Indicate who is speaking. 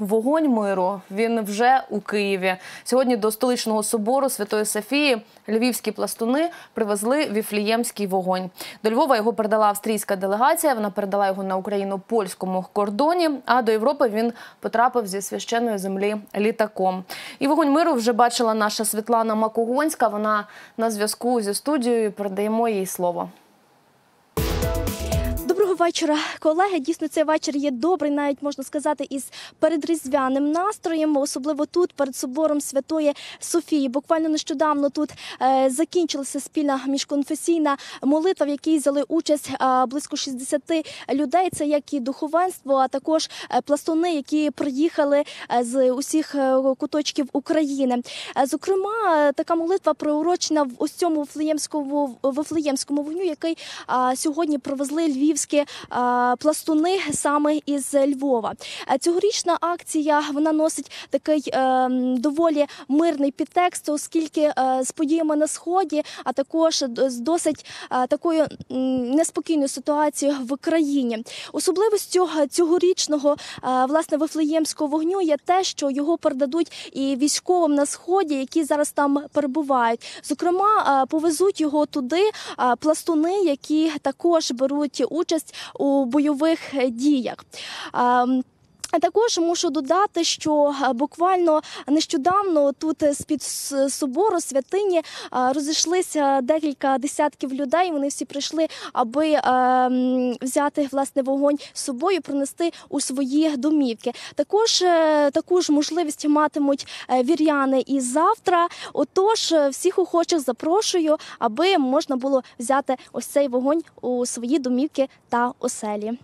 Speaker 1: Вогонь миру він вже у Києві. Сьогодні до столичного собору Святої Софії львівські пластуни привезли віфліємський вогонь. До Львова його передала австрійська делегація. Вона передала його на україно-польському кордоні. А до Європи він потрапив зі священної землі літаком. І вогонь миру вже бачила наша Світлана Макогонська. Вона на зв'язку зі студією. Передаємо їй слово.
Speaker 2: Вечора, колеги. Дійсно, цей вечір є добрий, навіть можна сказати, із передріздвяним настроєм, особливо тут, перед собором Святої Софії. Буквально нещодавно тут е, закінчилася спільна міжконфесійна молитва, в якій взяли участь е, близько 60 людей. Це як і духовенство, а також е, пластуни, які приїхали е, з усіх е, куточків України. Зокрема, така молитва приурочена в ось цьому вифлеємському вифлеємському вогню, який а, сьогодні привезли львівські пластуни саме із Львова. Е, Цьогорічна акція вона носить такий е, доволі мирний підтекст, оскільки е, з подіями на сході, а також з досить е, такою неспокійною ситуацією в країні. Особливістю е, цьогорічного е, власне вифлеємського вогню є те, що його передадуть і військовим на сході, які зараз там перебувають. Зокрема, е, повезуть його туди е, пластуни, які також беруть участь у бойових е, діях. Також мушу додати, що е, буквально нещодавно тут з під собору святині е, розійшлися декілька десятків людей. Вони всі прийшли, аби е, взяти власне вогонь з собою, принести у свої домівки. Також е, таку ж можливість матимуть е, віряни і завтра. Отож, е, всіх охочих запрошую, аби можна було взяти ось цей вогонь у свої домівки та оселі.